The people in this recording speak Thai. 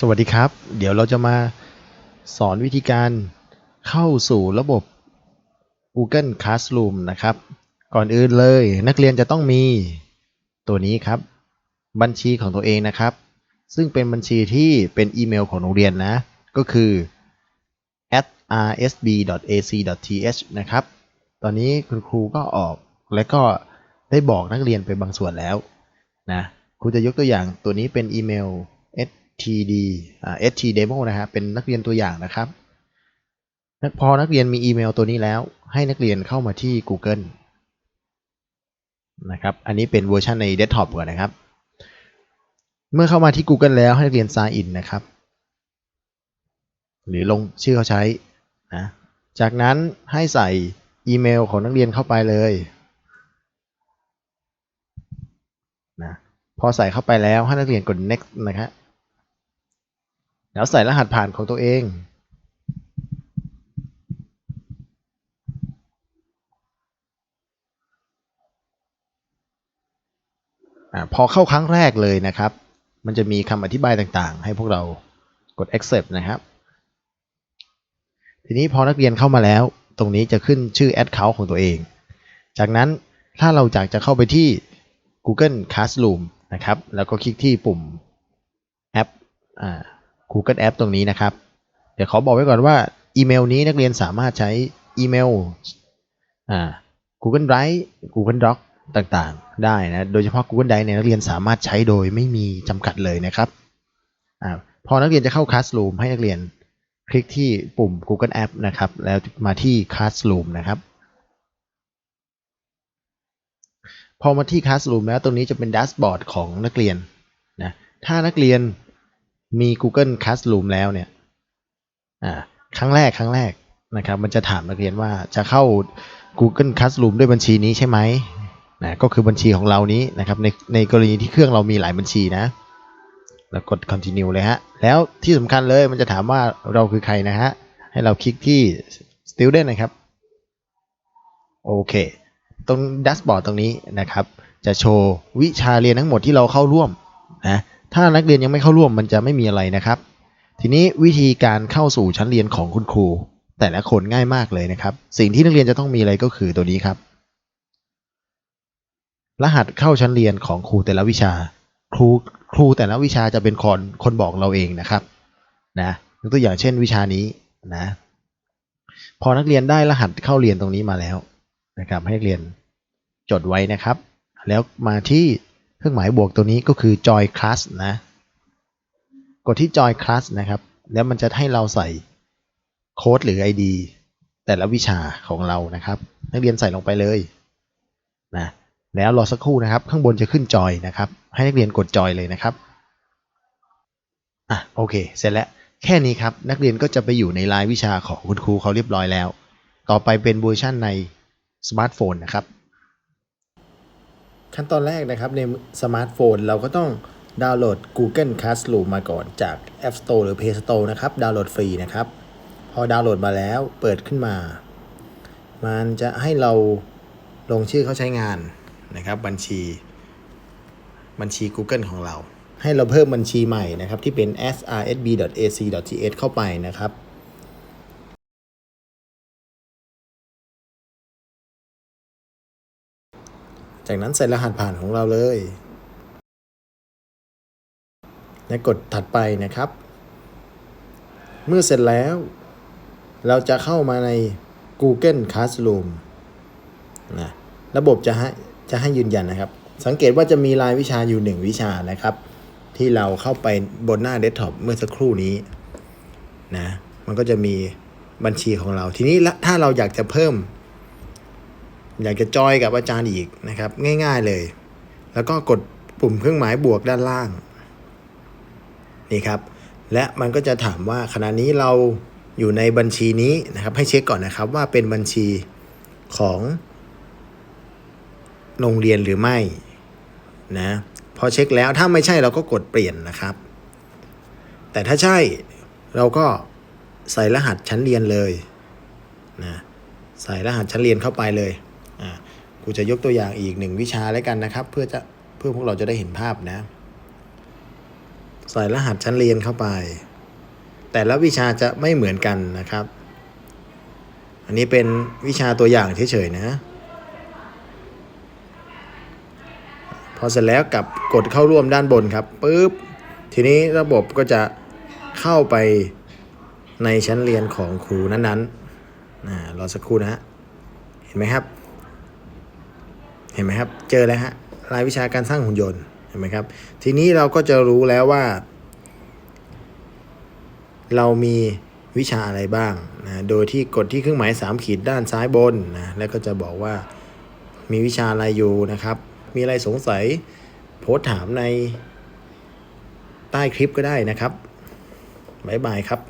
สวัสดีครับ เดี๋ยวเราจะมาสอนวิธีการเข้าสู่ระบบ Google Classroom นะครับ ก่อนอื่นเลยนักเรียนจะต้องมีตัวนี้ครับ บัญชีของตัวเองนะครับ ซึ่งเป็นบัญชีที่เป็นอีเมลของโรงเรียนนะ ก็คือ at rsb.ac.th นะครับ ตอนนี้คุณครูก็ออกและก็ได้บอกนักเรียนไปบางส่วนแล้วนะครูจะยกตัวอย่างตัวนี้เป็นอีเมล std อ่า st demo นะฮะเป็นนักเรียนตัวอย่างนะครับนักพอนักเรียนมีอีเมลตัวนี้แล้ว ให้นักเรียนเข้ามาที่ Google นะครับ อันนี้เป็นเวอร์ชันใน Desktop ก่อนนะครับ เมื่อเข้ามาที่ Google แล้วให้นักเรียน sign in นะครับ หรือลงชื่อเขาใช้นะ จากนั้นให้ใส่อีเมลของนักเรียนเข้าไปเลยนะ พอใส่เข้าไปแล้วให้นักเรียนกด next นะครับ แล้วใส่รหัสผ่านของตัวเองอาพอเข้าครั้งแรกเลยนะครับ มันจะมีคำอธิบายต่างๆ ให้พวกเรากด accept นะครับ ทีนี้พอนักเรียนเข้ามาแล้ว ตรงนี้จะขึ้นชื่อ account ของตัวเอง จากนั้นถ้าเราอยากจะเข้าไปที่ Google Classroom นะครับ แล้วก็คลิกที่ปุ่มแอปอ่า Google App ตรงนี้นะครับ เดี๋ยวขอบอกไว้ก่อนว่าอีเมลนี้นักเรียนสามารถใช้อีเมลอ่า Google Drive Google Doc ต่างๆ ได้นะ โดยเฉพาะ Google Drive เนี่ยนักเรียนสามารถใช้โดยไม่มีจำกัดเลยนะครับอาพอนักเรียนจะเข้า Classroom ให้นักเรียนคลิกที่ปุ่ม Google App นะครับ แล้วมาที่ Classroom นะครับ พอมาที่ Classroom แล้วตรงนี้จะเป็นแดชบอร์ดของนักเรียนนะถ้านักเรียน มี Google Classroom แล้วเนี่ยอ่าครั้งแรกครั้งแรกนะครับมันจะถามนักเรียนว่าจะเข้า Google Classroom ด้วยบัญชีนี้ใช่ไหมนะก็คือบัญชีของเรานี้นะครับในในกรณีที่เครื่องเรามีหลายบัญชีนะ แล้วกด continue เลยฮะ แล้วที่สำคัญเลยมันจะถามว่าเราคือใครนะฮะ ให้เราคลิกที่ student นะครับ โอเค ตรงดัชบอร์ดตรงนี้นะครับ จะโชว์วิชาเรียนทั้งหมดที่เราเข้าร่วมนะ ถ้านักเรียนยังไม่เข้าร่วมมันจะไม่มีอะไรนะครับ ทีนี้วิธีการเข้าสู่ชั้นเรียนของคุณครู แต่ละคนง่ายมากเลยนะครับ สิ่งที่นักเรียนจะต้องมีอะไรก็คือตัวนี้ครับ รหัสเข้าชั้นเรียนของครูแต่ละวิชา ครูครูแต่ละวิชาจะเป็นคนคนบอกเราเองนะครับนะยกตัวอย่างเช่นวิชานี้นะ พอนักเรียนได้รหัสเข้าเรียนตรงนี้มาแล้วนะครับ ให้นักเรียนจดไว้นะครับ แล้วมาที่ เครื่องหมายบวกตัวนี้ก็คือ join class นะ กดที่ join class นะครับ แล้วมันจะให้เราใส่โค้ดหรือ ID แต่ละวิชาของเรานะครับ นักเรียนใส่ลงไปเลยนะแล้วรอสักครู่นะครับ ข้างบนจะขึ้นจอยนะครับ ให้นักเรียนกดจอยเลยนะครับอะโอเค เสร็จแล้วแค่นี้ครับ นักเรียนก็จะไปอยู่ในรายวิชาของคุณครูเขาเรียบร้อยแล้ว ต่อไปเป็นเวอร์ชันในสมาร์ทโฟนนะครับ ขั้นตอนแรกนะครับในสมาร์ทโฟนเราก็ต้องดาวน์โหลด Google Classroom มาก่อนจาก App Store หรือ Play Store นะครับ ดาวน์โหลดฟรีนะครับ พอดาวน์โหลดมาแล้วเปิดขึ้นมา มันจะให้เราลงชื่อเขาใช้งานนะครับบัญชี บัญชี Google ของเรา ให้เราเพิ่มบัญชีใหม่นะครับ ที่เป็น srsb.ac.th เข้าไปนะครับ จากนั้นใส่รหัสผ่านของเราเลย และกดถัดไปนะครับ เมื่อเสร็จแล้ว เราจะเข้ามาใน Google Classroom นะระบบจะให้จะให้ยืนยันนะครับ สังเกตว่าจะมีรายวิชาอยู่1วิชานะครับ ที่เราเข้าไปบนหน้าเดสก์ท็อปเมื่อสักครู่นี้นะมันก็จะมีบัญชีของเรา ทีนี้ถ้าเราอยากจะเพิ่ม อยากจะจอยกับอาจารย์อีกนะครับ ง่ายๆเลย แล้วก็กดปุ่มเครื่องหมายบวกด้านล่าง นี่ครับ และมันก็จะถามว่าขณะนี้เราอยู่ในบัญชีนี้นะครับ ให้เช็คก่อนนะครับว่าเป็นบัญชีของโรงเรียนหรือไม่นะพอเช็คแล้วถ้าไม่ใช่เราก็กดเปลี่ยนนะครับ แต่ถ้าใช่เราก็ใส่รหัสชั้นเรียนเลยนะใส่รหัสชั้นเรียนเข้าไปเลยูจะยกตัวอย่างอีกหนึ่งวิชาแล้วกันนะครับ เพื่อจะเพื่อพวกเราจะได้เห็นภาพนะ ใส่รหัสชั้นเรียนเข้าไป แต่ละวิชาจะไม่เหมือนกันนะครับ อันนี้เป็นวิชาตัวอย่างเฉยๆนะ พอเสร็จแล้วกับกดเข้าร่วมด้านบนครับปุ๊บทีนี้ระบบก็จะเข้าไปในชั้นเรียนของครูนั้นๆรอสักครู่นะฮะเห็นไหมครับ เห็นไหมครับ เจอแล้วฮะรายวิชาการสร้างหุ่นยนต์เห็นไหมครับ ทีนี้เราก็จะรู้แล้วว่า เรามีวิชาอะไรบ้างนะโดยที่กดที่เครื่องหมาย 3 ขีดด้านซ้ายบนนะแล้วก็จะบอกว่ามีวิชาอะไรอยู่นะครับ มีอะไรสงสัยโพสถามในใต้คลิปก็ได้นะครับบ๊ายบายครับ